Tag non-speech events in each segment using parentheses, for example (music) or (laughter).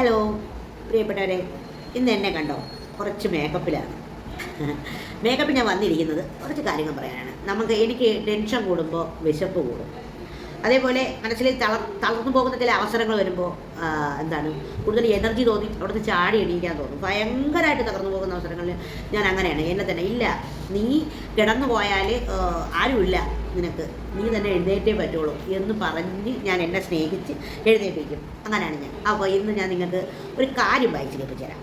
Hello പ്രിയപ്പെട്ടവരെ ഇന്ന് എന്നെ കണ്ടോ? കുറച്ച് മേക്കപ്പിലാണ് മേക്കപ്പ് (laughs) ഞാൻ വന്നിരിക്കുന്നത് കുറച്ച് കാര്യങ്ങൾ പറയാനാണ്. നമുക്ക് എനിക്ക് ടെൻഷൻ കൂടുമ്പോൾ വിശപ്പ് കൂടും. അതേപോലെ മനസ്സിൽ തള തളർന്നു പോകുന്ന ചില അവസരങ്ങൾ വരുമ്പോൾ എന്താണ് കൂടുതൽ എനർജി തോന്നി അവിടുന്ന് ചാടി എണീക്കാൻ തോന്നും. ഭയങ്കരമായിട്ട് തകർന്നു പോകുന്ന അവസരങ്ങളിൽ ഞാൻ അങ്ങനെയാണ്. എന്നെ തന്നെ ഇല്ല നീ കിടന്നു പോയാൽ ആരുമില്ല നിനക്ക്. നീ തന്നെ എഴുന്നേറ്റേ പറ്റുള്ളൂ എന്ന് പറഞ്ഞ് ഞാൻ എന്നെ സ്നേഹിച്ച് എഴുന്നേൽപ്പിക്കും. അങ്ങനെയാണ് ഞാൻ. അപ്പോൾ ഇന്ന് ഞാൻ നിങ്ങൾക്ക് ഒരു കാര്യം വായിച്ചു കേൾപ്പിച്ചു തരാം.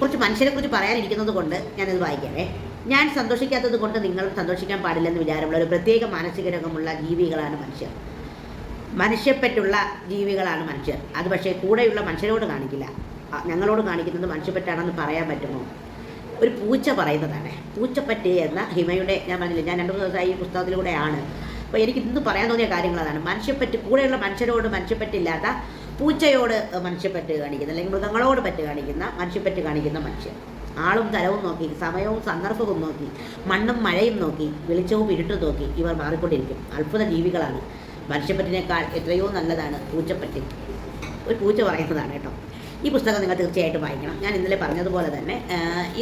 കുറച്ച് മനുഷ്യരെ കുറിച്ച് പറയാനിരിക്കുന്നത് കൊണ്ട് ഞാനത് വായിക്കാവേ ഞാൻ സന്തോഷിക്കാത്തത് കൊണ്ട് നിങ്ങൾ സന്തോഷിക്കാൻ പാടില്ലെന്ന് വിചാരമുള്ള ഒരു പ്രത്യേക മാനസിക രോഗമുള്ള ജീവികളാണ് മനുഷ്യർ. മനുഷ്യപ്പെട്ടുള്ള ജീവികളാണ് മനുഷ്യർ. അത് പക്ഷേ കൂടെയുള്ള മനുഷ്യരോട് കാണിക്കില്ല. ഞങ്ങളോട് കാണിക്കുന്നത് മനുഷ്യപ്പെട്ടാണെന്ന് പറയാൻ പറ്റുമോ? ഒരു പൂച്ച പറയുന്നതാണ്. പൂച്ചപ്പറ്റ് എന്ന ഹിമയുടെ ഞാൻ പറഞ്ഞില്ല ഞാൻ രണ്ട് മൂന്ന് ദിവസമായി ഈ പുസ്തകത്തിലൂടെയാണ്. അപ്പോൾ എനിക്ക് ഇന്ന് പറയാൻ തോന്നിയ കാര്യങ്ങൾ അതാണ് മനുഷ്യപ്പറ്റ് കൂടെയുള്ള മനുഷ്യരോട് മനുഷ്യപ്പറ്റില്ലാത്ത പൂച്ചയോട് മനുഷ്യപ്പറ്റ് കാണിക്കുന്ന അല്ലെങ്കിൽ മൃഗങ്ങളോട് പറ്റ് കാണിക്കുന്ന മനുഷ്യപ്പറ്റ് കാണിക്കുന്ന മനുഷ്യർ. ആളും തലവും നോക്കി സമയവും സന്ദർഭവും നോക്കി മണ്ണും മഴയും നോക്കി വെളിച്ചവും ഇരുട്ടും നോക്കി ഇവർ മാറിക്കൊണ്ടിരിക്കും. അത്ഭുത ജീവികളാണ്. മനുഷ്യപ്പറ്റിനേക്കാൾ എത്രയോ നല്ലതാണ് പൂച്ചപ്പറ്റി. ഒരു പൂച്ച പറയുന്നതാണ് കേട്ടോ. ഈ പുസ്തകം നിങ്ങൾ തീർച്ചയായിട്ടും വായിക്കണം. ഞാൻ ഇന്നലെ പറഞ്ഞതുപോലെ തന്നെ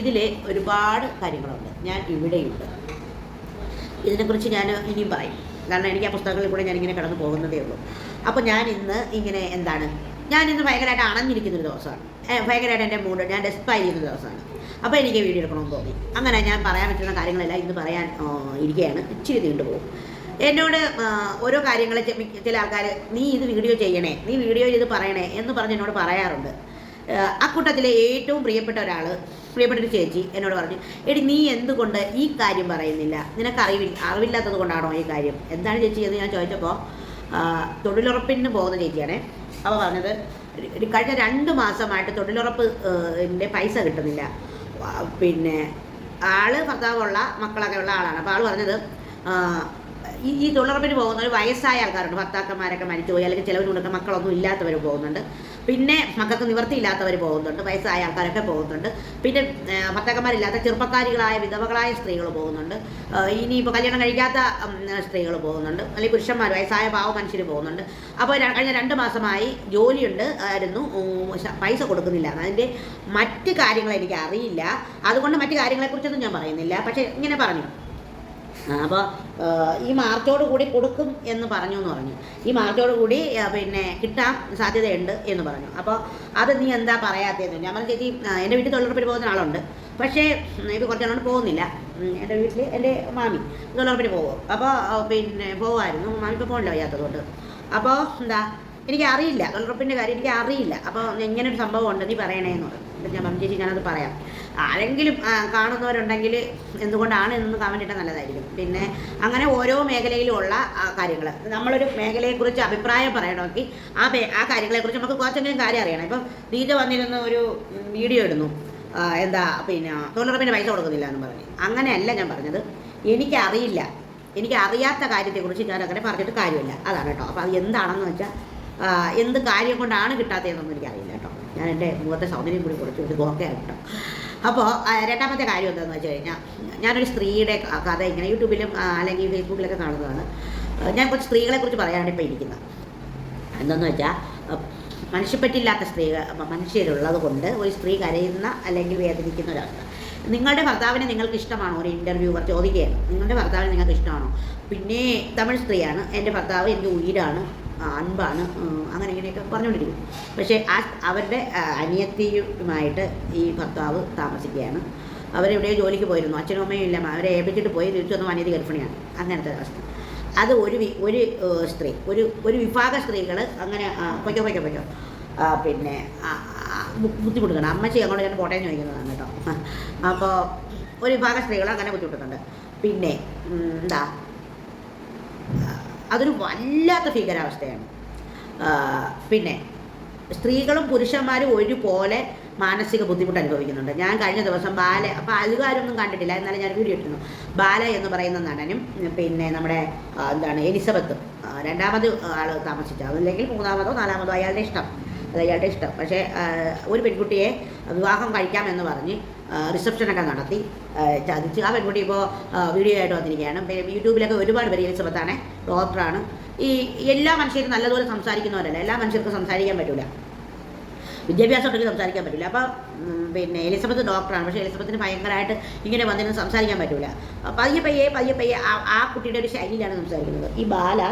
ഇതിൽ ഒരുപാട് കാര്യങ്ങളുണ്ട്. ഞാൻ ഇവിടെയുണ്ട്. ഇതിനെക്കുറിച്ച് ഞാൻ ഇനിയും പറയും. കാരണം എനിക്ക് ആ പുസ്തകങ്ങളിൽ കൂടെ ഇങ്ങനെ കടന്നു പോകുന്നതേ ഉള്ളൂ. അപ്പോൾ ഞാൻ ഇന്ന് ഇങ്ങനെ എന്താണ്? ഞാൻ ഇന്ന് ഭയങ്കരമായിട്ട് അണഞ്ഞിരിക്കുന്ന ഒരു ദിവസമാണ്. ഭയങ്കരമായിട്ട് എന്റെ മൂഡ് ഞാൻ ഡെസ്പായിരിക്കുന്ന ദിവസമാണ്. അപ്പോൾ എനിക്ക് വീഡിയോ എടുക്കണമെന്ന് തോന്നി. അങ്ങനെ ഞാൻ പറയാൻ പറ്റുന്ന കാര്യങ്ങളെല്ലാം ഇന്ന് പറയാൻ ഇരിക്കുകയാണ് ഇച്ചിരി നീണ്ടുപോകും എന്നോട് ഓരോ കാര്യങ്ങൾ ചില ആൾക്കാർ നീ ഇത് വീഡിയോ ചെയ്യണേ നീ വീഡിയോ ഇത് പറയണേ എന്ന് പറഞ്ഞ് എന്നോട് പറയാറുണ്ട്. അക്കൂട്ടത്തിലെ ഏറ്റവും പ്രിയപ്പെട്ട ഒരാൾ പ്രിയപ്പെട്ട ഒരു ചേച്ചി എന്നോട് പറഞ്ഞു എടി നീ എന്തുകൊണ്ട് ഈ കാര്യം പറയുന്നില്ല? നിനക്ക് അറിവില്ല അറിവില്ലാത്തത് കൊണ്ടാണോ ഈ കാര്യം? എന്താണ് ചേച്ചി എന്ന് ഞാൻ ചോദിച്ചപ്പോൾ തൊഴിലുറപ്പിന് പോകുന്ന ചേച്ചിയാണേ. അപ്പോൾ പറഞ്ഞത് കഴിഞ്ഞ രണ്ട് മാസമായിട്ട് തൊഴിലുറപ്പ് പൈസ കിട്ടുന്നില്ല. പിന്നെ ആൾ ഭർത്താവുള്ള മക്കളൊക്കെ ഉള്ള ആളാണ്. അപ്പോൾ ആൾ പറഞ്ഞത് ഈ ഈ പോകുന്ന ഒരു വയസ്സായ ആൾക്കാരുണ്ട്. ഭർത്താക്കന്മാരൊക്കെ മരിച്ചുപോയി അല്ലെങ്കിൽ ചിലവരുണ്ടൊക്കെ മക്കളൊന്നും ഇല്ലാത്തവർ പോകുന്നുണ്ട്. പിന്നെ മക്കൾക്ക് നിവൃത്തിയില്ലാത്തവർ പോകുന്നുണ്ട് വയസ്സായ ആൾക്കാരൊക്കെ പോകുന്നുണ്ട്. പിന്നെ ഭർത്താക്കന്മാരില്ലാത്ത ചെറുപ്പക്കാരികളായ വിധവകളായ സ്ത്രീകൾ പോകുന്നുണ്ട്. ഇനി ഇനിയിപ്പോൾ കല്യാണം കഴിക്കാത്ത സ്ത്രീകൾ പോകുന്നുണ്ട്. അല്ലെങ്കിൽ പുരുഷന്മാർ വയസ്സായ പാവ മനുഷ്യർ പോകുന്നുണ്ട്. അപ്പോൾ കഴിഞ്ഞ രണ്ട് മാസമായി ജോലിയുണ്ട് ആയിരുന്നു. പൈസ കൊടുക്കുന്നില്ല. അതിന്റെ മറ്റ് കാര്യങ്ങൾ എനിക്ക് അറിയില്ല അതുകൊണ്ട് മറ്റ് കാര്യങ്ങളെക്കുറിച്ചൊന്നും ഞാൻ പറയുന്നില്ല. പക്ഷേ ഇങ്ങനെ പറഞ്ഞു. അപ്പോൾ ഈ മാർച്ചോട് കൂടി കൊടുക്കും എന്ന് പറഞ്ഞു എന്ന് പറഞ്ഞു. ഈ മാർച്ചോട് കൂടി പിന്നെ കിട്ടാൻ സാധ്യതയുണ്ട് എന്ന് പറഞ്ഞു. അപ്പോൾ അത് നീ എന്താ പറയാത്തതെന്ന് ഞാൻ പറഞ്ഞു ചേച്ചി എന്റെ വീട്ടിൽ തൊഴിലുറപ്പിന് പോകുന്ന ആളുണ്ട്. പക്ഷേ ഇത് കുറച്ചാളോട് പോകുന്നില്ല. എന്റെ വീട്ടിൽ എന്റെ മാമി തൊഴിലുറപ്പിന് പോകും. അപ്പോൾ പിന്നെ പോകുമായിരുന്നു മാമി ഇപ്പോൾ പോകണില്ല വയ്യാത്തതുകൊണ്ട്. അപ്പോൾ എന്താ എനിക്ക് അറിയില്ല. തൊഴിലുറപ്പിന്റെ കാര്യം എനിക്ക് അറിയില്ല. അപ്പോൾ ഒരു സംഭവം ഉണ്ട് നീ പറയണേന്ന് പറഞ്ഞു. ഞാൻ പറഞ്ഞു ചേച്ചി ഞാനത് പറയാം. ആരെങ്കിലും കാണുന്നവരുണ്ടെങ്കിൽ എന്തുകൊണ്ടാണ് എന്ന് കമന്റ് ഇട്ടാൽ നല്ലതായിരിക്കും. പിന്നെ അങ്ങനെ ഓരോ മേഖലയിലുമുള്ള കാര്യങ്ങൾ നമ്മളൊരു മേഖലയെക്കുറിച്ച് അഭിപ്രായം പറയണമെങ്കിൽ ആ ആ കാര്യങ്ങളെക്കുറിച്ച് നമുക്ക് കുറച്ചെങ്കിലും കാര്യം അറിയണം. ഇപ്പം ദീജ വന്നിരുന്ന ഒരു വീഡിയോ ഇടുന്നു. എന്താ പിന്നെ തൊഴിലുറപ്പിന് പൈസ കൊടുക്കുന്നില്ല എന്ന് പറഞ്ഞു. അങ്ങനെയല്ല ഞാൻ പറഞ്ഞത്. എനിക്കറിയില്ല. എനിക്ക് അറിയാത്ത കാര്യത്തെക്കുറിച്ച് ഞാൻ അങ്ങനെ പറഞ്ഞിട്ട് കാര്യമില്ല. അതാണ് കേട്ടോ. അപ്പോൾ അത് എന്താണെന്ന് വെച്ചാൽ എന്ത് കാര്യം കൊണ്ടാണ് കിട്ടാത്തതെന്നൊന്നും എനിക്കറിയില്ല കേട്ടോ. ഞാൻ എന്റെ മുഖത്തെ സൗന്ദര്യം കൂടി കുറച്ച് ഒരു നോക്കുകയാണ് കേട്ടോ അപ്പോൾ രണ്ടാമത്തെ കാര്യം എന്താണെന്ന് വെച്ച് കഴിഞ്ഞാൽ ഞാനൊരു സ്ത്രീയുടെ കഥ ഇങ്ങനെ യൂട്യൂബിലും അല്ലെങ്കിൽ ഫേസ്ബുക്കിലൊക്കെ കാണുന്നതാണ്. ഞാൻ കുറച്ച് സ്ത്രീകളെ കുറിച്ച് പറയാനാണ് ഇപ്പോൾ ഇരിക്കുന്നത് എന്താണെന്ന് വെച്ചാൽ മനുഷ്യപ്പറ്റില്ലാത്ത സ്ത്രീ മനുഷ്യരുള്ളത് കൊണ്ട് ഒരു സ്ത്രീ കരയുന്ന അല്ലെങ്കിൽ വേദനിക്കുന്ന ഒരവസ്ഥ. നിങ്ങളുടെ ഭർത്താവിനെ നിങ്ങൾക്ക് ഇഷ്ടമാണോ? ഒരു ഇന്റർവ്യൂവർ ചോദിക്കുകയാണ്. നിങ്ങളുടെ ഭർത്താവിനെ നിങ്ങൾക്ക് ഇഷ്ടമാണോ? പിന്നെ തമിഴ് സ്ത്രീയാണ്. എന്റെ ഭർത്താവ് എന്റെ ഉയിരാണ്. അൻപാണ്. അങ്ങനെ ഇങ്ങനെയൊക്കെ പറഞ്ഞുകൊണ്ടിരിക്കും പക്ഷേ ആ അവരുടെ അനിയത്തിയുമായിട്ട് ഈ ഭർത്താവ് താമസിക്കുകയാണ്. അവരെവിടെയോ ജോലിക്ക് പോയിരുന്നു. അച്ഛനും അമ്മയും ഇല്ല. അവരെ ഏൽപ്പിച്ചിട്ട് പോയി തിരിച്ചു വന്ന അനിയതി ഗർഭിണിയാണ് അങ്ങനത്തെ അവസ്ഥ. അത് ഒരു ഒരു സ്ത്രീ ഒരു ഒരു വിഭാഗ സ്ത്രീകൾ അങ്ങനെ പൊയ്ക്കോ പൊയ്ക്കോ പൊയ്ക്കോ. പിന്നെ ബുദ്ധിമുട്ടുകയാണ് അമ്മച്ചി അങ്ങോട്ട് ഞാൻ കോട്ടയം ചോദിക്കുന്നതാണ് കേട്ടോ. അപ്പോൾ ഒരു വിഭാഗ സ്ത്രീകൾ അങ്ങനെ ബുദ്ധിമുട്ടുന്നുണ്ട് പിന്നെ എന്താ അതൊരു വല്ലാത്ത ഭീകരാവസ്ഥയാണ്. പിന്നെ സ്ത്രീകളും പുരുഷന്മാരും ഒരുപോലെ മാനസിക ബുദ്ധിമുട്ട് അനുഭവിക്കുന്നുണ്ട്. ഞാൻ കഴിഞ്ഞ ദിവസം ബാല അപ്പോൾ അതുകാരൊന്നും കണ്ടിട്ടില്ല. എന്നാലും ഞാൻ വീഡിയോ ഇട്ടിരുന്നു. ബാല എന്ന് പറയുന്ന നടനും പിന്നെ നമ്മുടെ എന്താണ് എലിസബത്തും. രണ്ടാമത് ആൾ താമസിച്ച. അതല്ലെങ്കിൽ മൂന്നാമതോ നാലാമതോ അയാളുടെ ഇഷ്ടം. അത് അയാളുടെ ഇഷ്ടം. പക്ഷേ ഒരു പെൺകുട്ടിയെ വിവാഹം കഴിക്കാമെന്ന് പറഞ്ഞ് റിസപ്ഷനൊക്കെ നടത്തി. ചതിച്ച് ആ പെൺകുട്ടി ഇപ്പോൾ വീഡിയോ ആയിട്ട് വന്നിരിക്കുകയാണ്. യൂട്യൂബിലൊക്കെ ഒരുപാട് പേര് എലിസബത്താണ് ഡോക്ടറാണ്. ഈ എല്ലാ മനുഷ്യരും നല്ലതുപോലെ സംസാരിക്കുന്നവരല്ല. എല്ലാ മനുഷ്യർക്കും സംസാരിക്കാൻ പറ്റില്ല വിദ്യാഭ്യാസം ഉണ്ടെങ്കിൽ സംസാരിക്കാൻ പറ്റില്ല അപ്പോൾ പിന്നെ എലിസബത്ത് ഡോക്ടറാണ്. പക്ഷേ എലിസബത്തിന് ഭയങ്കരമായിട്ട് ഇങ്ങനെ വന്നിരുന്ന് സംസാരിക്കാൻ പറ്റില്ല പയ്യെ പയ്യെ പയ്യെ പയ്യെ ആ കുട്ടിയുടെ ഒരു ശൈലിയിലാണ് സംസാരിക്കുന്നത്. ഈ ബാല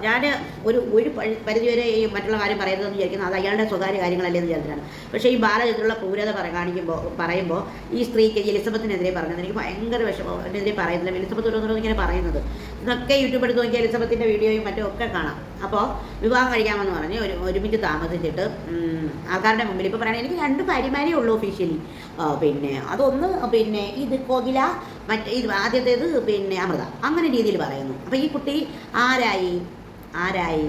ഞാൻ ഒരു ഒരു പരിധി പരിധിവരെ ഈ മറ്റുള്ള കാര്യം പറയരുതെന്ന് വിചാരിക്കുന്നത് അത് അയാളുടെ സ്വകാര്യ കാര്യങ്ങളല്ലേ എന്ന് വിചാരിച്ചിട്ടാണ്. പക്ഷേ ഈ ബാലചിത്രമുള്ള ക്രൂരത കാണിക്കുമ്പോൾ പറയുമ്പോൾ ഈ സ്ത്രീക്ക് എലിസബത്തിനെതിരെ പറഞ്ഞത് എനിക്ക് ഭയങ്കര വിഷമം. എന്നെതിരെ പറയുന്നില്ല. എലിസബത്ത് ഓരോന്നോരോന്ന് ഇങ്ങനെ പറയുന്നത്. ഇതൊക്കെ യൂട്യൂബ് എടുത്ത് നോക്കിയാൽ എലിസബത്തിന്റെ വീഡിയോയും മറ്റും ഒക്കെ കാണാം. അപ്പോൾ വിവാഹം കഴിക്കാമെന്ന് പറഞ്ഞ് ഒരു ഒരുമിച്ച് താമസിച്ചിട്ട് ആൾക്കാരുടെ മുമ്പിൽ ഇപ്പോൾ പറയണേ എനിക്ക് രണ്ട് ഭാര്യമാരേ ഉള്ളൂ ഒഫീഷ്യലി പിന്നെ അതൊന്ന് പിന്നെ ഇത് കോകില മറ്റേ ഇത് ആദ്യത്തേത് പിന്നെ അമൃത. അങ്ങനെ രീതിയിൽ പറയുന്നു. അപ്പോൾ ഈ കുട്ടി ആരായി? ആരായി?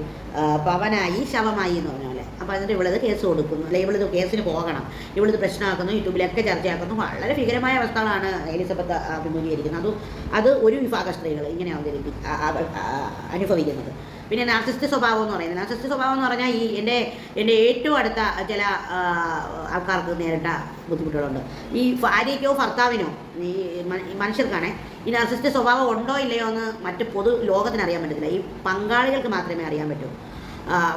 പവനായി ശവമായി എന്ന് പറഞ്ഞ അപ്പോൾ എന്നിട്ട് ഇവളത് കേസ് കൊടുക്കുന്നു. അല്ലെങ്കിൽ ഇവളിത് കേസിന് പോകണം. ഇവളിത് പ്രശ്നമാക്കുന്നു യൂട്യൂബിലൊക്കെ ചർച്ചയാക്കുന്നു. വളരെ ഭീകരമായ അവസ്ഥകളാണ് എലിസബത്ത് അഭിമുഖീകരിക്കുന്നത്. അത് അത് ഒരു വിഭാഗ സ്ത്രീകൾ ഇങ്ങനെ അവതരിപ്പി ആ, ആ, ആ, അനുഭവിക്കുന്നത്. പിന്നെ നാർസിസ്റ്റ് സ്വഭാവം എന്ന് പറയുന്നത്. നാർസിസ്റ്റ് സ്വഭാവം എന്ന് പറഞ്ഞാൽ ഈ എന്റെ എന്റെ ഏറ്റവും അടുത്ത ചില ആൾക്കാർക്ക് നേരിട്ട ബുദ്ധിമുട്ടുകളുണ്ട്. ഈ ഭാര്യയ്ക്കോ ഭർത്താവിനോ ഈ മനുഷ്യർക്കാണേ ഈ നാർസിസ്റ്റ് സ്വഭാവം ഉണ്ടോ ഇല്ലയോ എന്ന് മറ്റ് പൊതു ലോകത്തിന് അറിയാൻ പറ്റത്തില്ല. ഈ പങ്കാളികൾക്ക് മാത്രമേ അറിയാൻ പറ്റൂ.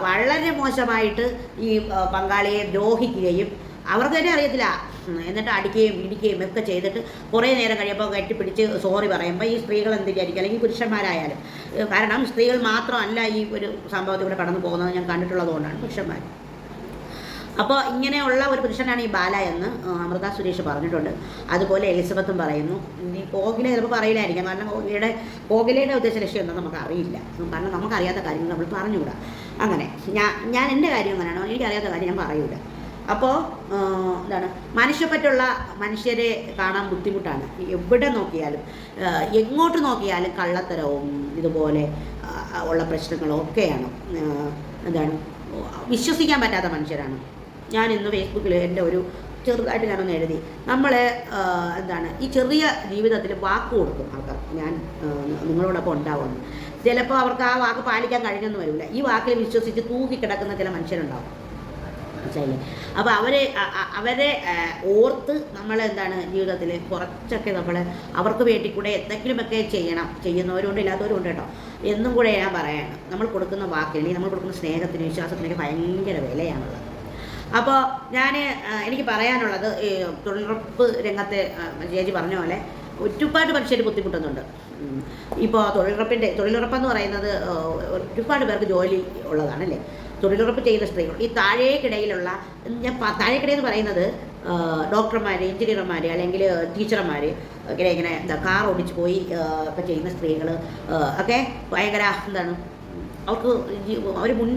വളരെ മോശമായിട്ട് ഈ പങ്കാളിയെ ദ്രോഹിക്കുകയും അവർക്ക് തന്നെ അറിയത്തില്ല എന്നിട്ട് അടിക്കുകയും ഇടിക്കുകയും ഒക്കെ ചെയ്തിട്ട് കുറേ നേരം കഴിയുമ്പോൾ കെട്ടിപ്പിടിച്ച് സോറി പറയുമ്പോൾ ഈ സ്ത്രീകൾ എന്ത് വിചാരിക്കും അല്ലെങ്കിൽ പുരുഷന്മാരായാലും. കാരണം സ്ത്രീകൾ മാത്രമല്ല ഈ ഒരു സംഭവത്തിലൂടെ കടന്നു പോകുന്നത് ഞാൻ കണ്ടിട്ടുള്ളത് കൊണ്ടാണ് പുരുഷന്മാർ. അപ്പോൾ ഇങ്ങനെയുള്ള ഒരു പുരുഷനാണ് ഈ ബാല എന്ന് അമൃത സുരേഷ് പറഞ്ഞിട്ടുണ്ട്. അതുപോലെ എലിസബത്തും പറയുന്നു. ഇനി കോകില ചിലപ്പോൾ പറയില്ലായിരിക്കാം. കാരണം കോകിലയുടെ കോകിലയുടെ ഉദ്ദേശ ലക്ഷ്യം എന്താ നമുക്ക് അറിയില്ല. കാരണം നമുക്കറിയാത്ത കാര്യങ്ങൾ നമ്മൾ പറഞ്ഞുകൂടാ. അങ്ങനെ ഞാൻ ഞാൻ എന്റെ കാര്യം അങ്ങനെയാണോ. എനിക്കറിയാത്ത കാര്യം ഞാൻ പറയൂല. അപ്പോൾ എന്താണ് മനുഷ്യപ്പറ്റുള്ള മനുഷ്യരെ കാണാൻ ബുദ്ധിമുട്ടാണ്. എവിടെ നോക്കിയാലും എങ്ങോട്ട് നോക്കിയാലും കള്ളത്തരവും ഇതുപോലെ ഉള്ള പ്രശ്നങ്ങളും ഒക്കെയാണ് എന്താണ് വിശ്വസിക്കാൻ പറ്റാത്ത മനുഷ്യരാണ്. ഞാൻ ഇന്ന് ഫേസ്ബുക്കിൽ എന്റെ ഒരു ചെറുതായിട്ട് ഞാനൊന്ന് എഴുതി. നമ്മൾ എന്താണ് ഈ ചെറിയ ജീവിതത്തിൽ വാക്ക് കൊടുക്കും ആൾക്കാർ. ഞാൻ നിങ്ങളോടൊപ്പം ഉണ്ടാവുമെന്ന് ചിലപ്പോൾ അവർക്ക് ആ വാക്ക് പാലിക്കാൻ കഴിഞ്ഞെന്ന് വരില്ല. ഈ വാക്കിൽ വിശ്വസിച്ച് തൂക്കിക്കിടക്കുന്ന ചില മനുഷ്യരുണ്ടാവും. മനസ്സിലായില്ലേ? അപ്പോൾ അവരെ അവരെ ഓർത്ത് നമ്മൾ എന്താണ് ജീവിതത്തിൽ കുറച്ചൊക്കെ നമ്മൾ അവർക്ക് വേണ്ടി കൂടെ എന്തെങ്കിലുമൊക്കെ ചെയ്യണം. ചെയ്യുന്നവരുണ്ട് ഇല്ലാത്തവരും ഉണ്ട് കേട്ടോ. എന്നും കൂടെ ഞാൻ പറയാണ്. നമ്മൾ കൊടുക്കുന്ന വാക്കിന് നമ്മൾ കൊടുക്കുന്ന സ്നേഹത്തിന് വിശ്വാസത്തിനൊക്കെ ഭയങ്കര വിലയാണുള്ളത്. അപ്പോൾ ഞാൻ എനിക്ക് പറയാനുള്ളത് ഈ തൊഴിലുറപ്പ് രംഗത്തെ ചേച്ചി പറഞ്ഞ പോലെ ഒരുപാട് മനുഷ്യർ ബുദ്ധിമുട്ടുന്നുണ്ട്. ഇപ്പോൾ തൊഴിലുറപ്പിന്റെ തൊഴിലുറപ്പെന്ന് പറയുന്നത് ഒരുപാട് പേർക്ക് ജോലി ഉള്ളതാണല്ലേ തൊഴിലുറപ്പ് ചെയ്യുന്ന സ്ത്രീകൾ ഈ താഴേക്കിടയിലുള്ള ഞാൻ താഴേക്കിടയെന്ന് പറയുന്നത് ഡോക്ടർമാർ എഞ്ചിനീയർമാർ അല്ലെങ്കിൽ ടീച്ചർമാർ ഇങ്ങനെ ഇങ്ങനെ എന്താ കാർ ഓടിച്ച് പോയി ഒക്കെ ചെയ്യുന്ന സ്ത്രീകൾ ഒക്കെ ഭയങ്കര എന്താണ് അവർക്ക് അവർ മുൻ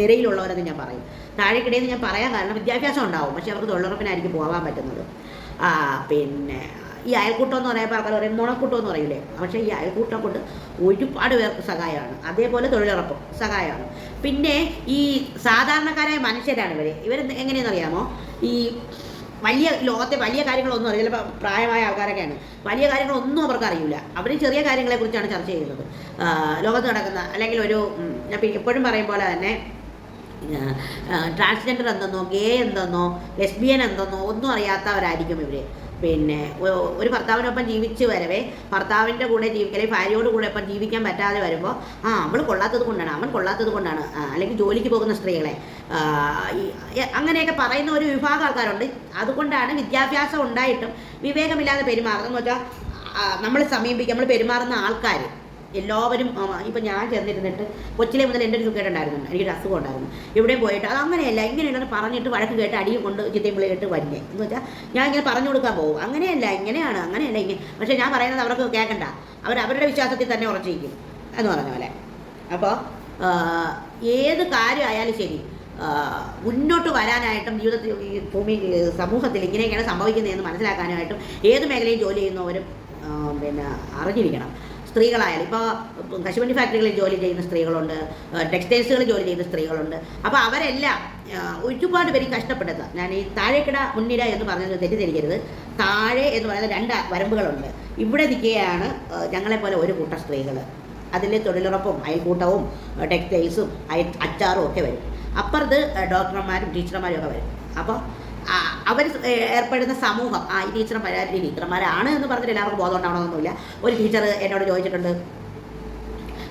നിരയിലുള്ളവരെന്ന് ഞാൻ പറയും. താഴേക്കിടയിൽ ഞാൻ പറയാൻ കാരണം വിദ്യാഭ്യാസം ഉണ്ടാവും. പക്ഷെ അവർക്ക് തൊഴിലുറപ്പിനായിരിക്കും പോകാൻ പറ്റുന്നത്. പിന്നെ ഈ അയൽക്കൂട്ടം എന്ന് പറയുമ്പോൾ ആൾക്കാർ പറയും നുണക്കൂട്ടം എന്ന് പറയില്ലേ പക്ഷേ ഈ അയൽക്കൂട്ടം കൊണ്ട് ഒരുപാട് പേർക്ക് സഹായമാണ്. അതേപോലെ തൊഴിലുറപ്പും സഹായമാണ്. പിന്നെ ഈ സാധാരണക്കാരായ മനുഷ്യരാണ് ഇവർ ഇവർ എങ്ങനെയെന്ന് അറിയാമോ? ഈ വലിയ ലോകത്തെ വലിയ കാര്യങ്ങളൊന്നും അറിയില്ല. ചിലപ്പോൾ പ്രായമായ ആൾക്കാരൊക്കെയാണ്. വലിയ കാര്യങ്ങളൊന്നും അവർക്ക് അറിയില്ല. അവർ ചെറിയ കാര്യങ്ങളെക്കുറിച്ചാണ് ചർച്ച ചെയ്യുന്നത്. ലോകത്ത് നടക്കുന്ന അല്ലെങ്കിൽ ഒരു ഞാൻ എപ്പോഴും പറയും പോലെ തന്നെ ട്രാൻസ്ജെൻഡർ എന്തെന്നോ ഗേ എന്തെന്നോ ലെസ്ബിയൻ എന്തെന്നോ ഒന്നും അറിയാത്തവരായിരിക്കും ഇവർ പിന്നെ ഒരു ഭർത്താവിനൊപ്പം ജീവിച്ച് വരവേ ഭർത്താവിന്റെ കൂടെ ജീവിക്കുക അല്ലെങ്കിൽ ഭാര്യയോട് കൂടെ ഒപ്പം ജീവിക്കാൻ പറ്റാതെ വരുമ്പോൾ ആ അവൾ കൊള്ളാത്തത് കൊണ്ടാണ് അവൻ കൊള്ളാത്തത് കൊണ്ടാണ് അല്ലെങ്കിൽ ജോലിക്ക് പോകുന്ന സ്ത്രീകളെ. അങ്ങനെയൊക്കെ പറയുന്ന ഒരു വിഭാഗം ആൾക്കാരുണ്ട്. അതുകൊണ്ടാണ് വിദ്യാഭ്യാസം ഉണ്ടായിട്ടും വിവേകമില്ലാതെ പെരുമാറുന്നത്. എന്ന് വെച്ചാൽ നമ്മൾ സമീപിക്കുക നമ്മൾ പെരുമാറുന്ന ആൾക്കാർ എല്ലാവരും ഇപ്പം ഞാൻ ചെന്നിരുന്നിട്ട് കൊച്ചിലെ മുതൽ എന്റെ ഒരു കേട്ടുണ്ടായിരുന്നു എനിക്കൊരു അസുഖം ഉണ്ടായിരുന്നു. ഇവിടെ പോയിട്ട് അത് അങ്ങനെയല്ല ഇങ്ങനെയല്ല പറഞ്ഞിട്ട് വഴക്ക് കേട്ട് അടിയും കൊണ്ട് ചിത്തയും പിള്ളയിട്ട് വരില്ലേ? എന്ന് വെച്ചാൽ ഞാൻ ഇങ്ങനെ പറഞ്ഞു കൊടുക്കാൻ പോകും. അങ്ങനെയല്ല ഇങ്ങനെയാണ് അങ്ങനെയല്ല ഇങ്ങനെ പക്ഷേ ഞാൻ പറയുന്നത് അവർക്ക് കേൾക്കണ്ട അവർ അവരുടെ വിശ്വാസത്തിൽ തന്നെ ഉറച്ചിരിക്കും എന്ന് പറഞ്ഞ പോലെ. അപ്പോൾ ഏത് കാര്യമായാലും ശരി മുന്നോട്ട് വരാനായിട്ടും ജീവിതത്തിൽ ഭൂമി സമൂഹത്തിൽ ഇങ്ങനെയൊക്കെയാണ് സംഭവിക്കുന്നതെന്ന് മനസ്സിലാക്കാനായിട്ടും ഏത് മേഖലയിൽ ജോലി ചെയ്യുന്നവരും പിന്നെ അറിഞ്ഞിരിക്കണം. സ്ത്രീകളായാലും ഇപ്പോൾ കശുവണ്ടി ഫാക്ടറികളിൽ ജോലി ചെയ്യുന്ന സ്ത്രീകളുണ്ട് ടെക്സ്റ്റൈൽസുകളിൽ ജോലി ചെയ്യുന്ന സ്ത്രീകളുണ്ട്. അപ്പോൾ അവരെല്ലാം ഒരുപാട് പേര് കഷ്ടപ്പെട്ടത്. ഞാൻ ഈ താഴേക്കിട മുൻനിര എന്ന് പറഞ്ഞത് തെറ്റിദ്ധരിക്കരുത്. താഴെ എന്ന് പറയുന്ന രണ്ട് വരമ്പുകളുണ്ട്. ഇവിടെ നിൽക്കുകയാണ് ഞങ്ങളെപ്പോലെ ഒരു കൂട്ടം സ്ത്രീകൾ അതിൽ തൊഴിലുറപ്പും അയൽക്കൂട്ടവും ടെക്സ്റ്റൈൽസും അച്ചാറും ഒക്കെ വരും. അപ്പുറത്ത് ഡോക്ടർമാരും ടീച്ചർമാരും ഒക്കെ വരും. അപ്പോൾ അവർ ഏർപ്പെടുന്ന സമൂഹം ആ ഈ ടീച്ചറും പരാതി ടീച്ചർമാരാണ് എന്ന് പറഞ്ഞിട്ട് എല്ലാവർക്കും ബോധം ഉണ്ടാവണമെന്നൊന്നുമില്ല ഒരു ടീച്ചർ എന്നോട് ചോദിച്ചിട്ടുണ്ട്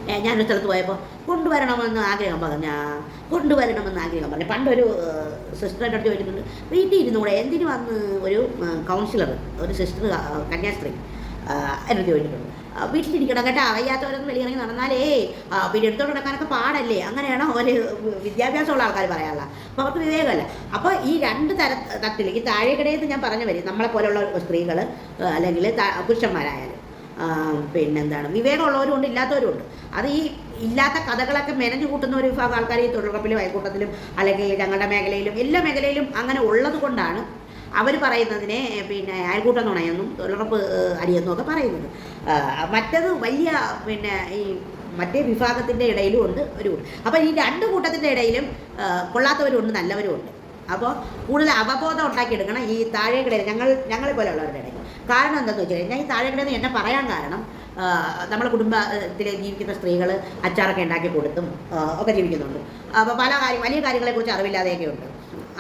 ഞാനൊരു സ്ഥലത്ത് പോയപ്പോൾ കൊണ്ടുവരണമെന്ന് ആഗ്രഹം പറഞ്ഞ? കൊണ്ടുവരണമെന്ന് ആഗ്രഹം പറഞ്ഞു. പണ്ടൊരു അടുത്ത് ചോദിക്കുന്നുണ്ട് വീട്ടിൽ ഇരുന്നൂടെ എന്തിനു വന്ന് ഒരു കൗൺസിലർ ഒരു സിസ്റ്റർ കന്യാസ്ത്രീ? എന്നോട് ചോദിച്ചിട്ടുണ്ട്. വീട്ടിലിരിക്കണം കേട്ടോ. വയ്യാത്തവരൊന്നും വെളിയിറങ്ങി നടന്നാലേ പിന്നെ എടുത്തോണ്ട് നടക്കാനൊക്കെ പാടല്ലേ? അങ്ങനെയാണോ ഒരു വിദ്യാഭ്യാസമുള്ള ആൾക്കാർ പറയാനുള്ള അപ്പോൾ അവർക്ക് വിവേകമല്ല? അപ്പോൾ ഈ രണ്ട് തര തട്ടിൽ ഈ താഴെക്കിടയിൽ ഞാൻ പറഞ്ഞു വരും നമ്മളെ പോലെയുള്ള സ്ത്രീകൾ അല്ലെങ്കിൽ പുരുഷന്മാരായാലും പിന്നെന്താണ് വിവേകമുള്ളവരും ഉണ്ട് ഇല്ലാത്തവരും ഉണ്ട്. അത് ഈ ഇല്ലാത്ത കഥകളൊക്കെ മെനഞ്ഞു കൂട്ടുന്ന ഒരു വിഭാഗം ആൾക്കാർ ഈ തൊഴിലുറപ്പിലും അയൽക്കൂട്ടത്തിലും അല്ലെങ്കിൽ ഞങ്ങളുടെ മേഖലയിലും എല്ലാ മേഖലയിലും അങ്ങനെ ഉള്ളത് കൊണ്ടാണ് അവർ പറയുന്നതിനെ പിന്നെ അയൽക്കൂട്ടം നുണയെന്നും തൊഴിലുറപ്പ് അടിയെന്നും ഒക്കെ പറയുന്നത്. മറ്റത് വലിയ പിന്നെ ഈ മറ്റേ വിഭാഗത്തിന്റെ ഇടയിലും ഉണ്ട് ഒരു അപ്പോൾ ഈ രണ്ട് കൂട്ടത്തിന്റെ ഇടയിലും കൊള്ളാത്തവരുമുണ്ട് കൊള്ളാത്തവരും ഉണ്ട് നല്ലവരും ഉണ്ട് അപ്പോൾ കൂടുതൽ അവബോധം ഉണ്ടാക്കിയെടുക്കണം ഈ താഴേക്കിടയിൽ ഞങ്ങൾ ഞങ്ങളെ പോലെയുള്ളവരുടെ ഇടയിൽ. കാരണം എന്താണെന്ന് വെച്ചാൽ കഴിഞ്ഞാൽ ഈ താഴേക്കിടയിൽ നിന്ന് എന്നെ പറയാൻ കാരണം നമ്മുടെ കുടുംബത്തിൽ ജീവിക്കുന്ന സ്ത്രീകൾ അച്ചാറൊക്കെ ഉണ്ടാക്കി കൊടുത്തും ഒക്കെ ജീവിക്കുന്നുണ്ട്. അപ്പോൾ പല കാര്യം വലിയ കാര്യങ്ങളെക്കുറിച്ച് അറിവില്ലാതെയൊക്കെ ഉണ്ട്.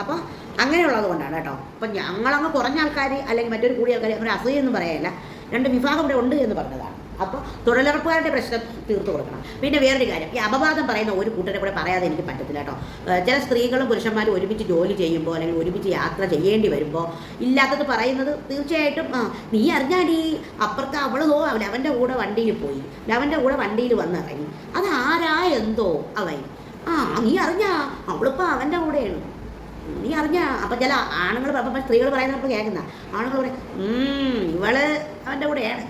അപ്പോൾ അങ്ങനെയുള്ളത് കൊണ്ടാണ് കേട്ടോ. അപ്പം ഞങ്ങളങ്ങ് കുറഞ്ഞ ആൾക്കാർ അല്ലെങ്കിൽ മറ്റൊരു കൂടിയ ആൾക്കാർ അങ്ങനെ അസൂയ എന്ന് പറയല്ല രണ്ട് വിഭാഗം ഇവിടെ ഉണ്ട് എന്ന് പറഞ്ഞതാണ്. അപ്പോൾ തൊഴിലുറപ്പുകാരുടെ പ്രശ്നം തീർത്തു കൊടുക്കണം. പിന്നെ വേറൊരു കാര്യം ഈ അപവാദം പറയുന്ന ഒരു കൂട്ടരെ കൂടെ പറയാതെ എനിക്ക് പറ്റത്തില്ല കേട്ടോ. ചില സ്ത്രീകളും പുരുഷന്മാരും ഒരുമിച്ച് ജോലി ചെയ്യുമ്പോൾ അല്ലെങ്കിൽ ഒരുമിച്ച് യാത്ര ചെയ്യേണ്ടി വരുമ്പോൾ ഇല്ലാത്തത് പറയുന്നത് തീർച്ചയായിട്ടും നീ അറിഞ്ഞാടി അപ്പുറത്ത് അവൾ തോ അവൻ അവന്റെ കൂടെ വണ്ടിയിൽ പോയി. അവന്റെ കൂടെ വണ്ടിയിൽ വന്നിറങ്ങി. അത് ആരാ എന്തോ അവൻ. ആ നീ അറിഞ്ഞാ അവളിപ്പോൾ അവന്റെ കൂടെയാണ്. നീ അറിഞ്ഞ അപ്പം ചില ആണുങ്ങൾ സ്ത്രീകൾ പറയുന്നപ്പോൾ കേൾക്കുന്ന. ആണുങ്ങൾ പറയും "ഉം, ഇവൾ അവന്റെ കൂടെയാണ്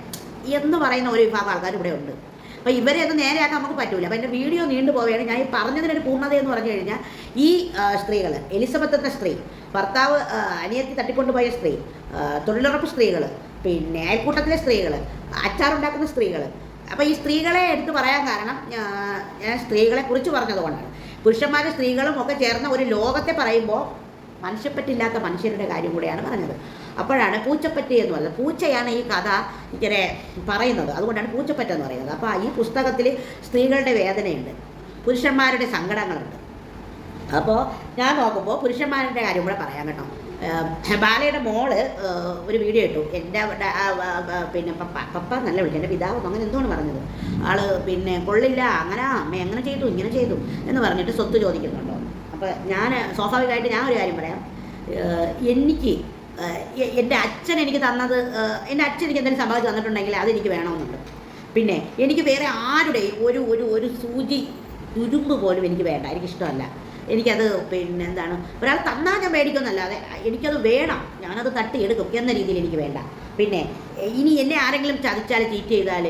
എന്ന് പറയുന്ന ഒരു വിഭാഗം ആൾക്കാർ ഇവിടെ ഉണ്ട്. അപ്പോൾ ഇവരെ ഒന്ന് നേരെയാക്കാൻ നമുക്ക് പറ്റൂല. അപ്പോൾ എന്റെ വീഡിയോ നീണ്ടു പോവുകയാണ്. ഞാൻ ഈ പറഞ്ഞതിനൊരു പൂർണത എന്ന് പറഞ്ഞു കഴിഞ്ഞാൽ ഈ സ്ത്രീകൾ എലിസബത്ത് എന്ന സ്ത്രീ ഭർത്താവ് അനിയത്തി തട്ടിക്കൊണ്ടുപോയ സ്ത്രീ തൊഴിലുറപ്പ് സ്ത്രീകൾ പിന്നെ അയൽക്കൂട്ടത്തിലെ സ്ത്രീകൾ അച്ചാറുണ്ടാക്കുന്ന സ്ത്രീകൾ അപ്പോൾ ഈ സ്ത്രീകളെ എടുത്ത് പറയാൻ കാരണം ഞാൻ സ്ത്രീകളെ കുറിച്ച് പറഞ്ഞതുകൊണ്ടാണ് പുരുഷന്മാരും സ്ത്രീകളും ഒക്കെ ചേർന്ന ഒരു ലോകത്തെ പറയുമ്പോൾ മനുഷ്യപ്പറ്റില്ലാത്ത മനുഷ്യരുടെ കാര്യം കൂടെയാണ് പറഞ്ഞത്. അപ്പോഴാണ് പൂച്ചപ്പറ്റി എന്ന് പറയുന്നത് പൂച്ചയാണ് ഈ കഥ ഇങ്ങനെ പറയുന്നത്. അതുകൊണ്ടാണ് പൂച്ചപ്പറ്റ എന്ന് പറയുന്നത്. അപ്പോൾ ഈ പുസ്തകത്തിൽ സ്ത്രീകളുടെ വേദനയുണ്ട്. പുരുഷന്മാരുടെ സങ്കടങ്ങളുണ്ട്. അപ്പോൾ ഞാൻ നോക്കുമ്പോൾ പുരുഷന്മാരുടെ കാര്യം കൂടെ പറയാം കേട്ടോ. ബാലയുടെ മോൾ ഒരു വീഡിയോ ഇട്ടു. എന്റെ പിന്നെ പപ്പ പപ്പ നല്ല വിളിച്ചു എന്റെ പിതാവ് അങ്ങനെ എന്തുകൊണ്ട് പറഞ്ഞത്? ആൾ പിന്നെ കൊള്ളില്ല അങ്ങനെ അമ്മ എങ്ങനെ ചെയ്തു ഇങ്ങനെ ചെയ്തു എന്ന് പറഞ്ഞിട്ട് സ്വത്ത് ചോദിക്കുന്നുണ്ടോ? അപ്പോൾ ഞാൻ സ്വാഭാവികമായിട്ട് ഞാൻ ഒരു കാര്യം പറയാം. എനിക്ക് എന്റെ അച്ഛൻ എനിക്ക് തന്നത് എന്റെ അച്ഛൻ എനിക്ക് എന്തെങ്കിലും സമ്പാദിച്ച് തന്നിട്ടുണ്ടെങ്കിൽ അതെനിക്ക് വേണമെന്നുണ്ട്. പിന്നെ എനിക്ക് വേറെ ആരുടെയും ഒരു ഒരു ഒരു സൂചി തുരുമ്പ് പോലും എനിക്ക് വേണ്ട. എനിക്കിഷ്ടമല്ല. എനിക്കത് പിന്നെ എന്താണ് ഒരാൾ തന്നാൽ ഞാൻ മേടിക്കുമെന്നല്ലാതെ എനിക്കത് വേണം. ഞാനത് തട്ടിയെടുക്കും എന്ന രീതിയിൽ എനിക്ക് വേണ്ട. പിന്നെ ഇനി എന്നെ ആരെങ്കിലും ചതിച്ചാൽ ചീറ്റ് ചെയ്താൽ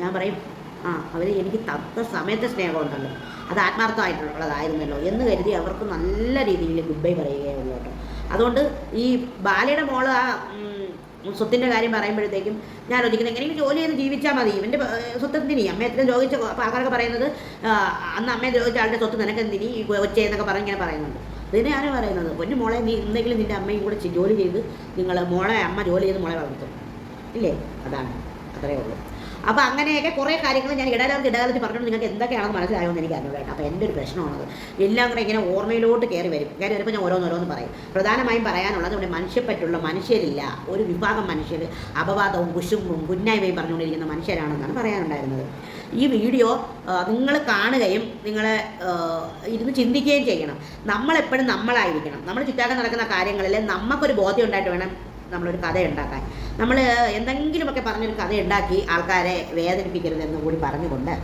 ഞാൻ പറയും ആ അവർ എനിക്ക് തത്ത സമയത്തെ സ്നേഹമുണ്ടല്ലോ. അത് ആത്മാർത്ഥമായിട്ടുള്ളതായിരുന്നല്ലോ എന്ന് കരുതി അവർക്ക് നല്ല രീതിയിൽ ഗുഡ് ബൈ പറയുകയുള്ളൂ കേട്ടോ. അതുകൊണ്ട് ഈ ബാലയുടെ മോൾ ആ സ്വത്തിന്റെ കാര്യം പറയുമ്പോഴത്തേക്കും ഞാൻ ഒരിക്കലും എങ്ങനെയും ജോലി ചെയ്ത് ജീവിച്ചാൽ മതി? ഇവന്റെ സ്വത്തത്തിന് അമ്മ എത്രയും അപ്പോൾ ആൾക്കാരൊക്കെ പറയുന്നത് അന്ന് അമ്മയെ രോഗിച്ച ആളുടെ സ്വത്ത് നിനക്ക് എന്തിനി എന്നൊക്കെ പറഞ്ഞ് ഇങ്ങനെ പറയുന്നുണ്ട്. ഇതിനെ ആരും പറയുന്നത്? പൊന്നു മോളെ നീ എന്തെങ്കിലും നിന്റെ അമ്മയും കൂടെ ജോലി ചെയ്ത് നിങ്ങൾ മോളെ അമ്മ ജോലി ചെയ്ത് മോളെ വളർത്തും. ഇല്ലേ? അതാണ്. അത്രയേ ഉള്ളൂ. അപ്പോൾ അങ്ങനെയൊക്കെ കുറേ കാര്യങ്ങൾ ഞാൻ ഇടകാലത്ത് ഇടകാലത്ത് പറഞ്ഞുകൊണ്ട് നിങ്ങൾക്ക് എന്തൊക്കെയാണെന്ന് മനസ്സിലായോന്ന് എനിക്ക് അറിഞ്ഞു കേട്ടോ. അപ്പോൾ എന്റെ ഒരു പ്രശ്നമാണത്. എല്ലാം കൂടെ ഇങ്ങനെ ഓർമ്മയിലോട്ട് കയറി വരും. കയറി വരുമ്പോൾ ഞാൻ ഓരോന്നോരോന്ന് പറയും. പ്രധാനമായും പറയാനുള്ളത് ഇവിടെ മനുഷ്യപ്പറ്റുള്ള മനുഷ്യരില്ല. ഒരു വിഭാഗം മനുഷ്യർ അപവാദവും കുശുമ്പും കുന്നായ്മയും പറഞ്ഞുകൊണ്ടിരിക്കുന്ന മനുഷ്യരാണെന്നാണ് പറയാനുണ്ടായിരുന്നത്. ഈ വീഡിയോ നിങ്ങൾ കാണുകയും നിങ്ങളെ ഇരുന്ന് ചിന്തിക്കുകയും ചെയ്യണം. നമ്മളെപ്പോഴും നമ്മളായിരിക്കണം. നമ്മൾ ചുറ്റാകെ നടക്കുന്ന കാര്യങ്ങളിൽ നമുക്കൊരു ബോധ്യം ഉണ്ടായിട്ട് വേണം നമ്മളൊരു കഥ ഉണ്ടാക്കാൻ നമ്മൾ എന്തെങ്കിലുമൊക്കെ പറഞ്ഞൊരു കഥ ഉണ്ടാക്കി ആൾക്കാരെ വേദനിപ്പിക്കരുതെന്ന് കൂടി പറഞ്ഞുകൊണ്ട്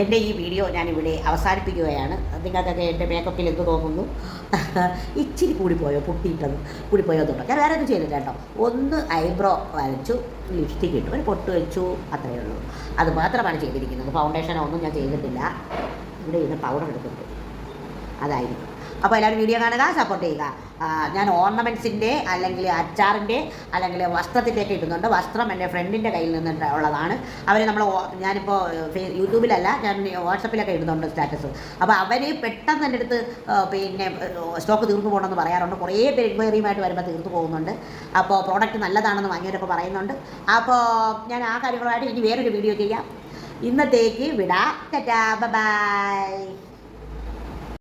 എന്റെ ഈ വീഡിയോ ഞാനിവിടെ അവസാനിപ്പിക്കുകയാണ്. നിങ്ങൾക്കൊക്കെ എന്റെ മേക്കപ്പിൽ എന്ത് തോന്നുന്നു? ഇച്ചിരി കൂടിപ്പോയോ? പൊട്ടിയിട്ടത് കൂടിപ്പോയോ തൊട്ടോ ഞാൻ വേറെ ഒന്നും ചെയ്തില്ല കേട്ടോ. ഒന്ന് ഐബ്രോ വരച്ചു ലിപ്സ്റ്റിക് ഇട്ടു. ഒരു പൊട്ട് വെച്ചു അത്രയേ ഉള്ളൂ. അത് മാത്രമാണ് ചെയ്തിരിക്കുന്നത്. ഫൗണ്ടേഷനോ ഒന്നും ഞാൻ ചെയ്തിട്ടില്ല. ഇവിടെ ഇരുന്ന് പൗഡർ എടുത്തിട്ടു അതായിരിക്കും. അപ്പോൾ എല്ലാവരും വീഡിയോ കാണുക സപ്പോർട്ട് ചെയ്യുക. ഞാൻ ഓർണമെന്റ്സിന്റെ അല്ലെങ്കിൽ അച്ചാറിന്റെ അല്ലെങ്കിൽ വസ്ത്രത്തിന്റെ ഒക്കെ ഇടുന്നുണ്ട്. വസ്ത്രം എന്റെ ഫ്രണ്ടിന്റെ കയ്യിൽ നിന്ന് ഉള്ളതാണ്. അവർ നമ്മൾ ഞാനിപ്പോൾ യൂട്യൂബിലല്ല ഞാൻ വാട്സപ്പിലൊക്കെ ഇടുന്നുണ്ട് സ്റ്റാറ്റസ്. അപ്പോൾ അവർ പെട്ടെന്ന് എന്റെ അടുത്ത് പിന്നെ സ്റ്റോക്ക് തീർന്നു പോകണമെന്ന് പറയാറുണ്ട്. കുറേ പേര് എൻക്വയറിയുമായിട്ട് വരുമ്പോൾ തീർന്നു പോകുന്നുണ്ട്. അപ്പോൾ പ്രോഡക്റ്റ് നല്ലതാണെന്ന് വാങ്ങിയവരൊക്കെ പറയുന്നുണ്ട്. അപ്പോൾ ഞാൻ ആ കാര്യങ്ങളുമായിട്ട് ഇനി വേറൊരു വീഡിയോ ചെയ്യാം. ഇന്നത്തേക്ക് വിടാം. ബൈ